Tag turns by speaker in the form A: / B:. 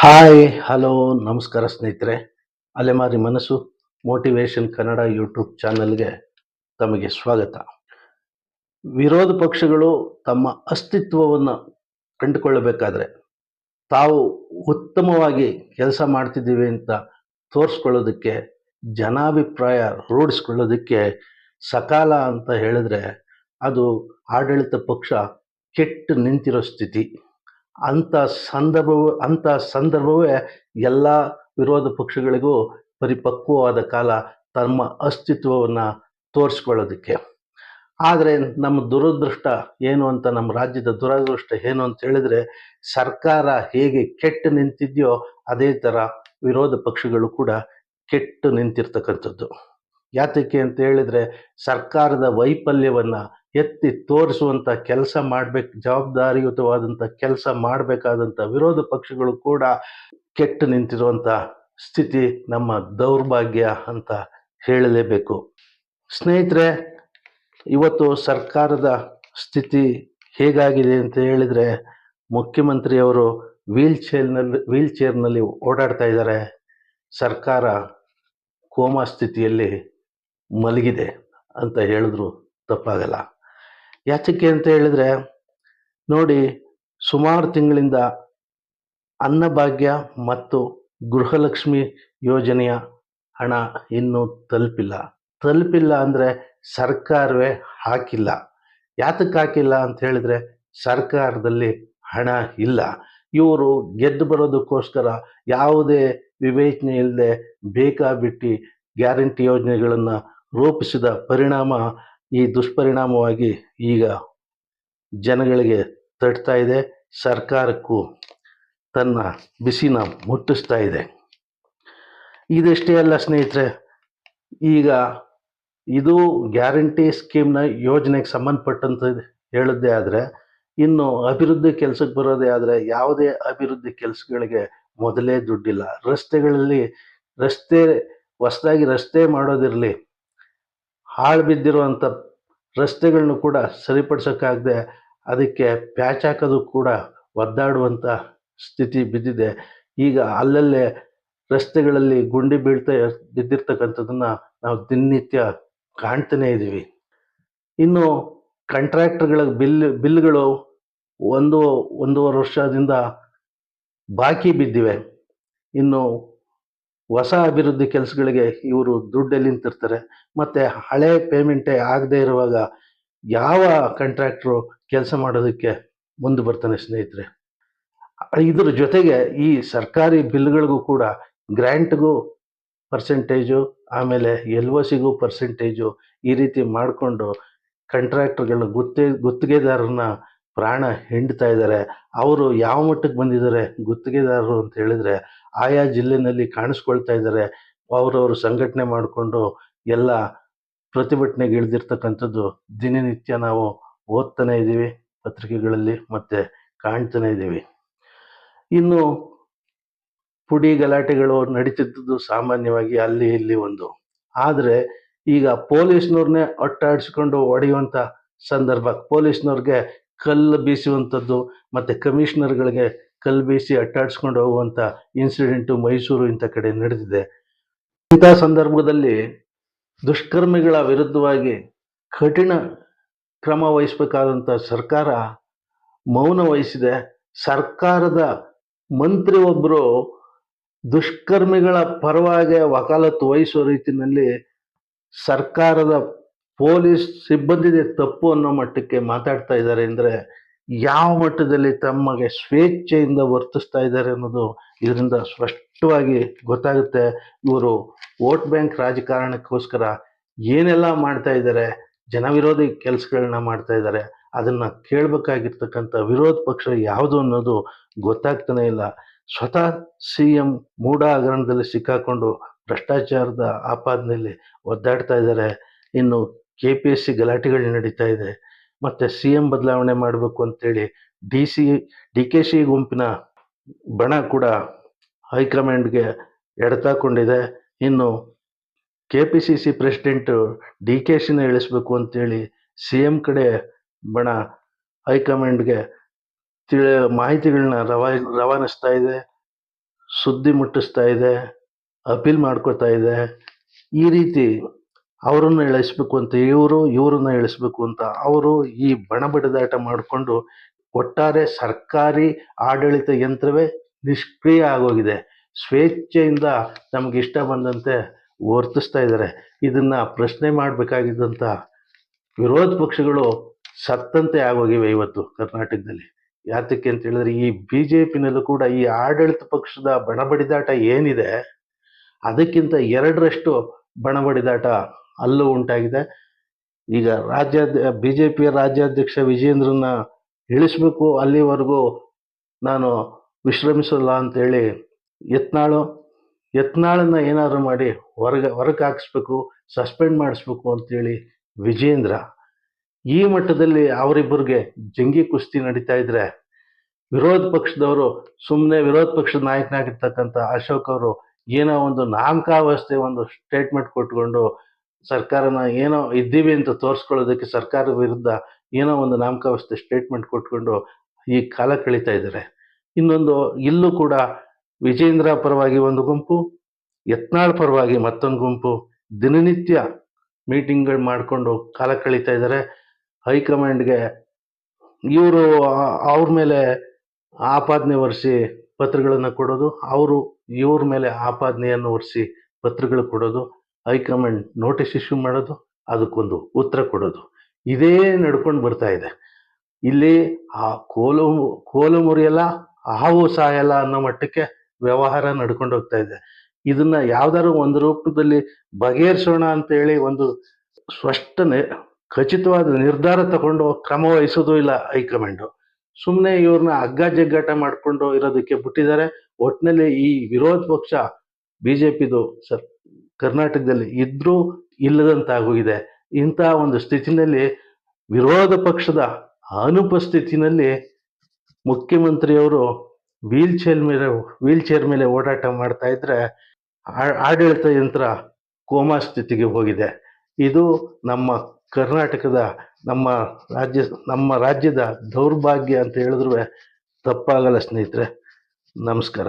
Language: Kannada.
A: ಹಾಯ್ ಹಲೋ ನಮಸ್ಕಾರ ಸ್ನೇಹಿತರೆ. ಅಲೆಮಾರಿ ಮನಸ್ಸು ಮೋಟಿವೇಶನ್ ಕನ್ನಡ ಯೂಟ್ಯೂಬ್ ಚಾನಲ್ಗೆ ತಮಗೆ ಸ್ವಾಗತ. ವಿರೋಧ ಪಕ್ಷಗಳು ತಮ್ಮ ಅಸ್ತಿತ್ವವನ್ನು ಕಂಡುಕೊಳ್ಳಬೇಕಾದ್ರೆ ತಾವು ಉತ್ತಮವಾಗಿ ಕೆಲಸ ಮಾಡ್ತಿದ್ದೀವಿ ಅಂತ ತೋರಿಸ್ಕೊಳ್ಳೋದಕ್ಕೆ, ಜನಾಭಿಪ್ರಾಯ ರೂಢಿಸ್ಕೊಳ್ಳೋದಕ್ಕೆ ಸಕಾಲ ಅಂತ ಹೇಳಿದ್ರೆ ಅದು ಆಡಳಿತ ಪಕ್ಷ ಕೆಟ್ಟು ನಿಂತಿರೋ ಸ್ಥಿತಿ. ಅಂಥ ಸಂದರ್ಭವು, ಅಂಥ ಸಂದರ್ಭವೇ ಎಲ್ಲ ವಿರೋಧ ಪಕ್ಷಗಳಿಗೂ ಪರಿಪಕ್ವವಾದ ಕಾಲ ತಮ್ಮ ಅಸ್ತಿತ್ವವನ್ನು ತೋರಿಸ್ಕೊಳ್ಳೋದಕ್ಕೆ. ಆದರೆ ನಮ್ಮ ದುರದೃಷ್ಟ ಏನು ಅಂತ ನಮ್ಮ ರಾಜ್ಯದ ದುರದೃಷ್ಟ ಏನು ಅಂತ ಹೇಳಿದ್ರೆ, ಸರ್ಕಾರ ಹೇಗೆ ಕೆಟ್ಟು ನಿಂತಿದೆಯೋ ಅದೇ ಥರ ವಿರೋಧ ಪಕ್ಷಗಳು ಕೂಡ ಕೆಟ್ಟು ನಿಂತಿರ್ತಕ್ಕಂಥದ್ದು. ಯಾತಕ್ಕೆ ಅಂತ ಹೇಳಿದ್ರೆ ಸರ್ಕಾರದ ವೈಫಲ್ಯವನ್ನು ಎತ್ತಿ ತೋರಿಸುವಂಥ ಕೆಲಸ ಮಾಡಬೇಕು ಜವಾಬ್ದಾರಿಯುತವಾದಂಥ ಕೆಲಸ ಮಾಡಬೇಕಾದಂಥ ವಿರೋಧ ಪಕ್ಷಗಳು ಕೂಡ ಕೆಟ್ಟು ನಿಂತಿರುವಂಥ ಸ್ಥಿತಿ ನಮ್ಮ ದೌರ್ಭಾಗ್ಯ ಅಂತ ಹೇಳಲೇಬೇಕು. ಸ್ನೇಹಿತರೆ, ಇವತ್ತು ಸರ್ಕಾರದ ಸ್ಥಿತಿ ಹೇಗಾಗಿದೆ ಅಂತ ಹೇಳಿದರೆ, ಮುಖ್ಯಮಂತ್ರಿಯವರು ವೀಲ್ ಚೇರ್ನಲ್ಲಿ ವೀಲ್ ಚೇರ್ನಲ್ಲಿ ಓಡಾಡ್ತಾ ಇದ್ದಾರೆ. ಸರ್ಕಾರ ಕೋಮಾ ಸ್ಥಿತಿಯಲ್ಲಿ ಮಲಗಿದೆ ಅಂತ ಹೇಳಿದ್ರು ತಪ್ಪಾಗಲ್ಲ. ಯಾತಕ್ಕೆ ಅಂತ ಹೇಳಿದ್ರೆ, ನೋಡಿ, ಸುಮಾರು ತಿಂಗಳಿಂದ ಅನ್ನಭಾಗ್ಯ ಮತ್ತು ಗೃಹಲಕ್ಷ್ಮಿ ಯೋಜನೆಯ ಹಣ ಇನ್ನೂ ತಲುಪಿಲ್ಲ. ತಲುಪಿಲ್ಲ ಅಂದರೆ ಸರ್ಕಾರವೇ ಹಾಕಿಲ್ಲ. ಯಾತಕ್ಕೆ ಹಾಕಿಲ್ಲ ಅಂತ ಹೇಳಿದ್ರೆ, ಸರ್ಕಾರದಲ್ಲಿ ಹಣ ಇಲ್ಲ. ಇವರು ಗೆದ್ದು ಬರೋದಕ್ಕೋಸ್ಕರ ಯಾವುದೇ ವಿವೇಚನೆ ಇಲ್ಲದೆ ಬೇಕಾಬಿಟ್ಟಿ ಗ್ಯಾರಂಟಿ ಯೋಜನೆಗಳನ್ನು ರೂಪಿಸಿದ ಪರಿಣಾಮ ಈ ದುಷ್ಪರಿಣಾಮವಾಗಿ ಈಗ ಜನಗಳಿಗೆ ತಟ್ತಾ ಇದೆ. ಸರ್ಕಾರಕ್ಕೂ ತನ್ನ ಬಿಸಿನ ಮುಟ್ಟಿಸ್ತಾ ಇದೆ. ಇದಷ್ಟೇ ಅಲ್ಲ ಸ್ನೇಹಿತರೆ, ಈಗ ಇದು ಗ್ಯಾರಂಟಿ ಸ್ಕೀಮ್ನ ಯೋಜನೆಗೆ ಸಂಬಂಧಪಟ್ಟಂತ ಹೇಳಿದ್ದೇ ಆದರೆ, ಇನ್ನು ಅಭಿವೃದ್ಧಿ ಕೆಲಸಕ್ಕೆ ಬರೋದೇ ಆದರೆ ಯಾವುದೇ ಅಭಿವೃದ್ಧಿ ಕೆಲಸಗಳಿಗೆ ಮೊದಲೇ ದುಡ್ಡಿಲ್ಲ. ರಸ್ತೆಗಳಲ್ಲಿ ರಸ್ತೆ, ಹೊಸದಾಗಿ ರಸ್ತೆ ಮಾಡೋದಿರಲಿ ಹಾಳು ಬಿದ್ದಿರುವಂಥ ರಸ್ತೆಗಳನ್ನು ಕೂಡ ಸರಿಪಡಿಸೋಕ್ಕಾಗದೆ ಅದಕ್ಕೆ ಪ್ಯಾಚ್ ಹಾಕೋದು ಕೂಡ ಒದ್ದಾಡುವಂಥ ಸ್ಥಿತಿ ಬಿದ್ದಿದೆ. ಈಗ ಅಲ್ಲಲ್ಲೇ ರಸ್ತೆಗಳಲ್ಲಿ ಗುಂಡಿ ಬೀಳ್ತಾ ಬಿದ್ದಿರ್ತಕ್ಕಂಥದ್ದನ್ನು ನಾವು ದಿನನಿತ್ಯ ಕಾಣ್ತಾನೇ ಇದ್ದೀವಿ. ಇನ್ನು ಕಾಂಟ್ರಾಕ್ಟರ್ಗಳ ಬಿಲ್, ಬಿಲ್ಗಳು ಒಂದು, ಒಂದೂವರೆ ವರ್ಷದಿಂದ ಬಾಕಿ ಬಿದ್ದಿವೆ. ಇನ್ನು ಹೊಸ ಅಭಿವೃದ್ಧಿ ಕೆಲಸಗಳಿಗೆ ಇವರು ದುಡ್ಡೆ ನಿಂತಿರ್ತಾರೆ. ಮತ್ತು ಹಳೆ ಪೇಮೆಂಟೇ ಆಗದೇ ಇರುವಾಗ ಯಾವ ಕಾಂಟ್ರಾಕ್ಟ್ರು ಕೆಲಸ ಮಾಡೋದಕ್ಕೆ ಮುಂದೆ ಬರ್ತಾನೆ ಸ್ನೇಹಿತರೆ? ಇದರ ಜೊತೆಗೆ ಈ ಸರ್ಕಾರಿ ಬಿಲ್ಗಳಿಗೂ ಕೂಡ ಗ್ರ್ಯಾಂಟ್ಗೂ ಪರ್ಸೆಂಟೇಜು ಆಮೇಲೆ ಎಲ್ ಒ ಸಿಗೂ ಪರ್ಸೆಂಟೇಜು ಈ ರೀತಿ ಮಾಡಿಕೊಂಡು ಕಾಂಟ್ರಾಕ್ಟರ್ಗಳ ಗುತ್ತೆ, ಗುತ್ತಿಗೆದಾರರನ್ನ ಪ್ರಾಣ ಹಿಂಡ್ತಾ ಇದ್ದಾರೆ. ಅವರು ಯಾವ ಮಟ್ಟಕ್ಕೆ ಬಂದಿದ್ದಾರೆ ಗುತ್ತಿಗೆದಾರರು ಅಂತ ಹೇಳಿದರೆ ಆಯಾ ಜಿಲ್ಲೆನಲ್ಲಿ ಕಾಣಿಸ್ಕೊಳ್ತಾ ಇದ್ದಾರೆ. ಅವರವರು ಸಂಘಟನೆ ಮಾಡಿಕೊಂಡು ಎಲ್ಲ ಪ್ರತಿಭಟನೆಗೆ ಇಳಿದಿರ್ತಕ್ಕಂಥದ್ದು ದಿನನಿತ್ಯ ನಾವು ಓದ್ತಾನೆ ಇದ್ದೀವಿ, ಪತ್ರಿಕೆಗಳಲ್ಲಿ ಮತ್ತು ಕಾಣ್ತಾನೆ ಇದ್ದೀವಿ. ಇನ್ನು ಪುಡಿ ಗಲಾಟೆಗಳು ನಡೀತಿದ್ದದ್ದು ಸಾಮಾನ್ಯವಾಗಿ ಅಲ್ಲಿ ಇಲ್ಲಿ ಒಂದು. ಆದರೆ ಈಗ ಪೊಲೀಸ್ನವ್ರನ್ನೇ ಅಟ್ಟಾಡಿಸ್ಕೊಂಡು ಹೊಡೆಯುವಂಥ ಸಂದರ್ಭ, ಪೊಲೀಸ್ನವ್ರಿಗೆ ಕಲ್ಲು ಬೀಸುವಂಥದ್ದು, ಮತ್ತು ಕಮಿಷ್ನರ್ಗಳಿಗೆ ಕಲ್ಲು ಬೀಸಿ ಅಟ್ಟಾಡಿಸ್ಕೊಂಡು ಹೋಗುವಂಥ ಇನ್ಸಿಡೆಂಟು ಮೈಸೂರು ಇಂಥ ಕಡೆ ನಡೆದಿದೆ. ಇಂಥ ಸಂದರ್ಭದಲ್ಲಿ ದುಷ್ಕರ್ಮಿಗಳ ವಿರುದ್ಧವಾಗಿ ಕಠಿಣ ಕ್ರಮ ವಹಿಸಬೇಕಾದಂಥ ಸರ್ಕಾರ ಮೌನ ವಹಿಸಿದೆ. ಸರ್ಕಾರದ ಮಂತ್ರಿ ಒಬ್ಬರು ದುಷ್ಕರ್ಮಿಗಳ ಪರವಾಗಿ ವಕಾಲತ್ತು ವಹಿಸುವ ರೀತಿಯಲ್ಲಿ ಸರ್ಕಾರದ ಪೊಲೀಸ್ ಸಿಬ್ಬಂದಿದೆ ತಪ್ಪು ಅನ್ನೋ ಮಟ್ಟಕ್ಕೆ ಮಾತಾಡ್ತಾ ಇದ್ದಾರೆ ಅಂದರೆ ಯಾವ ಮಟ್ಟದಲ್ಲಿ ತಮಗೆ ಸ್ವೇಚ್ಛೆಯಿಂದ ವರ್ತಿಸ್ತಾ ಇದ್ದಾರೆ ಅನ್ನೋದು ಇದರಿಂದ ಸ್ಪಷ್ಟವಾಗಿ ಗೊತ್ತಾಗುತ್ತೆ. ಇವರು ವೋಟ್ ಬ್ಯಾಂಕ್ ರಾಜಕಾರಣಕ್ಕೋಸ್ಕರ ಏನೆಲ್ಲ ಮಾಡ್ತಾ ಇದ್ದಾರೆ, ಜನವಿರೋಧಿ ಕೆಲಸಗಳನ್ನ ಮಾಡ್ತಾ ಇದ್ದಾರೆ, ಅದನ್ನ ಕೇಳಬೇಕಾಗಿರ್ತಕ್ಕಂಥ ವಿರೋಧ ಪಕ್ಷ ಯಾವುದು ಅನ್ನೋದು ಗೊತ್ತಾಗ್ತಾನೆ ಇಲ್ಲ. ಸ್ವತಃ ಸಿ ಎಂ ಮೂಢ ಹಗರಣದಲ್ಲಿ ಸಿಕ್ಕಾಕೊಂಡು ಭ್ರಷ್ಟಾಚಾರದ ಆಪಾದನೆಯಲ್ಲಿ ಒದ್ದಾಡ್ತಾ ಇದ್ದಾರೆ. ಇನ್ನು ಕೆ ಪಿ ಎಸ್ ಸಿ ಗಲಾಟೆಗಳು ನಡೀತಾ ಇದೆ. ಮತ್ತು ಸಿ ಎಂ ಬದಲಾವಣೆ ಮಾಡಬೇಕು ಅಂತೇಳಿ D C D K C ಗುಂಪಿನ ಬಣ ಕೂಡ ಹೈಕಮಾಂಡ್ಗೆ ಎಡತಾಕೊಂಡಿದೆ. ಇನ್ನು K P C C president D K ಶಿನ ಇಳಿಸ್ಬೇಕು ಅಂತೇಳಿ ಸಿ ಎಂ ಕಡೆ ಬಣ ಹೈಕಮಾಂಡ್ಗೆ ತಿಳಿ ಮಾಹಿತಿಗಳನ್ನ ರವಾ, ರವಾನಿಸ್ತಾ ಇದೆ, ಸುದ್ದಿ ಮುಟ್ಟಿಸ್ತಾ ಇದೆ, ಅಪೀಲ್ ಮಾಡ್ಕೋತಾ ಇದೆ. ಈ ರೀತಿ ಅವರನ್ನು ಇಳಿಸ್ಬೇಕು ಅಂತ, ಇವರು ಇವರನ್ನ ಇಳಿಸ್ಬೇಕು ಅಂತ ಅವರು ಈ ಬಣ ಬಡಿದಾಟ ಮಾಡಿಕೊಂಡು ಒಟ್ಟಾರೆ ಸರ್ಕಾರಿ ಆಡಳಿತ ಯಂತ್ರವೇ ನಿಷ್ಕ್ರಿಯ ಆಗೋಗಿದೆ. ಸ್ವೇಚ್ಛೆಯಿಂದ ನಮಗೆ ಇಷ್ಟ ಬಂದಂತೆ ವರ್ತಿಸ್ತಾ ಇದ್ದಾರೆ. ಇದನ್ನ ಪ್ರಶ್ನೆ ಮಾಡಬೇಕಾಗಿದ್ದಂಥ ವಿರೋಧ ಪಕ್ಷಗಳು ಸತ್ತಂತೆ ಆಗೋಗಿವೆ ಇವತ್ತು ಕರ್ನಾಟಕದಲ್ಲಿ. ಯಾತಕ್ಕೆ ಅಂತ ಹೇಳಿದ್ರೆ ಈ ಬಿ ಜೆ ಪಿನಲ್ಲೂ ಕೂಡ ಈ ಆಡಳಿತ ಪಕ್ಷದ ಬಣ ಬಡಿದಾಟ ಏನಿದೆ, ಅದಕ್ಕಿಂತ ಎರಡರಷ್ಟು ಬಣ ಬಡಿದಾಟ ಅಲ್ಲೂ ಉಂಟಾಗಿದೆ. ಈಗ ರಾಜ್ಯ ಬಿ ಜೆ ಪಿಯ ರಾಜ್ಯಾಧ್ಯಕ್ಷ ವಿಜೇಂದ್ರನ ಇಳಿಸ್ಬೇಕು ಅಲ್ಲಿವರೆಗೂ ನಾನು ವಿಶ್ರಮಿಸಲ್ಲ ಅಂತೇಳಿ ಯತ್ನಾಳು. ಯತ್ನಾಳನ್ನ ಏನಾದರೂ ಮಾಡಿ ಹೊರಗೆ ಹೊರಗೆ ಹಾಕಿಸ್ಬೇಕು, ಸಸ್ಪೆಂಡ್ ಮಾಡಿಸ್ಬೇಕು ಅಂತೇಳಿ ವಿಜೇಂದ್ರ ಈ ಮಟ್ಟದಲ್ಲಿ ಅವರಿಬ್ಬರಿಗೆ ಜಂಗಿ ಕುಸ್ತಿ ನಡೀತಾ ಇದ್ರೆ ವಿರೋಧ ಪಕ್ಷದವರು ಸುಮ್ಮನೆ ವಿರೋಧ ಪಕ್ಷದ ನಾಯಕನಾಗಿರ್ತಕ್ಕಂಥ ಅಶೋಕ್ ಅವರು ಏನೋ ಒಂದು ನಾಮಕಾವಸ್ಥೆ, ಒಂದು ಸ್ಟೇಟ್ಮೆಂಟ್ ಕೊಟ್ಕೊಂಡು ಸರ್ಕಾರನ ಏನೋ ಇದ್ದೀವಿ ಅಂತ ತೋರಿಸ್ಕೊಳ್ಳೋದಕ್ಕೆ ಸರ್ಕಾರದ ವಿರುದ್ಧ ಏನೋ ಒಂದು ನಾಮಕಾವಸ್ಥೆ ಸ್ಟೇಟ್ಮೆಂಟ್ ಕೊಟ್ಕೊಂಡು ಈ ಕಾಲ ಕಳೀತಾ ಇದ್ದಾರೆ. ಇನ್ನೊಂದು, ಇಲ್ಲೂ ಕೂಡ ವಿಜೇಂದ್ರ ಪರವಾಗಿ ಒಂದು ಗುಂಪು, ಯತ್ನಾಳ್ ಪರವಾಗಿ ಮತ್ತೊಂದು ಗುಂಪು, ದಿನನಿತ್ಯ ಮೀಟಿಂಗ್ಗಳು ಮಾಡಿಕೊಂಡು ಕಾಲ ಕಳೀತಾ ಇದ್ದಾರೆ. ಹೈಕಮಾಂಡ್ಗೆ ಇವರು ಅವ್ರ ಮೇಲೆ ಆಪಾದನೆ ಒರೆಸಿ ಪತ್ರಗಳನ್ನು ಕೊಡೋದು, ಅವರು ಇವ್ರ ಮೇಲೆ ಆಪಾದನೆಯನ್ನು ಒರೆಸಿ ಪತ್ರಗಳು ಕೊಡೋದು. ಹೈಕಮಾಂಡ್ ನೋಟಿಸ್ ಇಶ್ಯೂ ಮಾಡೋದು, ಅದಕ್ಕೊಂದು ಉತ್ತರ ಕೊಡೋದು. ಇದೇ ನಡ್ಕೊಂಡು ಬರ್ತಾ ಇದೆ. ಇಲ್ಲಿ ಆ ಕೋಲು ಕೋಲು ಮುರಿಯಲ್ಲ, ಹಾವು ಸಾಯಲ್ಲ ಅನ್ನೋ ಮಟ್ಟಕ್ಕೆ ವ್ಯವಹಾರ ನಡ್ಕೊಂಡು ಹೋಗ್ತಾ ಇದೆ. ಇದನ್ನ ಯಾವ್ದಾದ್ರು ಒಂದು ರೂಪದಲ್ಲಿ ಬಗೆಹರಿಸೋಣ ಅಂತ ಹೇಳಿ ಒಂದು ಸ್ಪಷ್ಟ ಖಚಿತವಾದ ನಿರ್ಧಾರ ತಗೊಂಡು ಕ್ರಮ ವಹಿಸೋದು ಇಲ್ಲ ಹೈಕಮಾಂಡು. ಸುಮ್ಮನೆ ಇವ್ರನ್ನ ಹಗ್ಗ ಜಗ್ಗಾಟ ಮಾಡ್ಕೊಂಡು ಇರೋದಕ್ಕೆ ಬಿಟ್ಟಿದ್ದಾರೆ. ಒಟ್ಟಿನಲ್ಲಿ ಈ ವಿರೋಧ ಪಕ್ಷ, ಬಿಜೆಪಿದು ಸರ್. ಕರ್ನಾಟಕದಲ್ಲಿ ಇದ್ರೂ ಇಲ್ಲದಂತಾಗೋಗಿದೆ. ಇಂತಹ ಒಂದು ಸ್ಥಿತಿನಲ್ಲಿ ವಿರೋಧ ಪಕ್ಷದ ಅನುಪಸ್ಥಿತಿನಲ್ಲಿ ಮುಖ್ಯಮಂತ್ರಿಯವರು ವೀಲ್ ಚೇರ್ ಮೇಲೆ ವೀಲ್ ಚೇರ್ ಮೇಲೆ ಓಡಾಟ ಮಾಡ್ತಾ ಇದ್ರೆ ಆಡಳಿತ ಯಂತ್ರ ಕೋಮಾ ಸ್ಥಿತಿಗೆ ಹೋಗಿದೆ. ಇದು ನಮ್ಮ ಕರ್ನಾಟಕದ, ನಮ್ಮ ರಾಜ್ಯ, ನಮ್ಮ ರಾಜ್ಯದ ದೌರ್ಭಾಗ್ಯ ಅಂತ ಹೇಳಿದ್ರು ತಪ್ಪಾಗಲ್ಲ ಸ್ನೇಹಿತರೆ. ನಮಸ್ಕಾರ.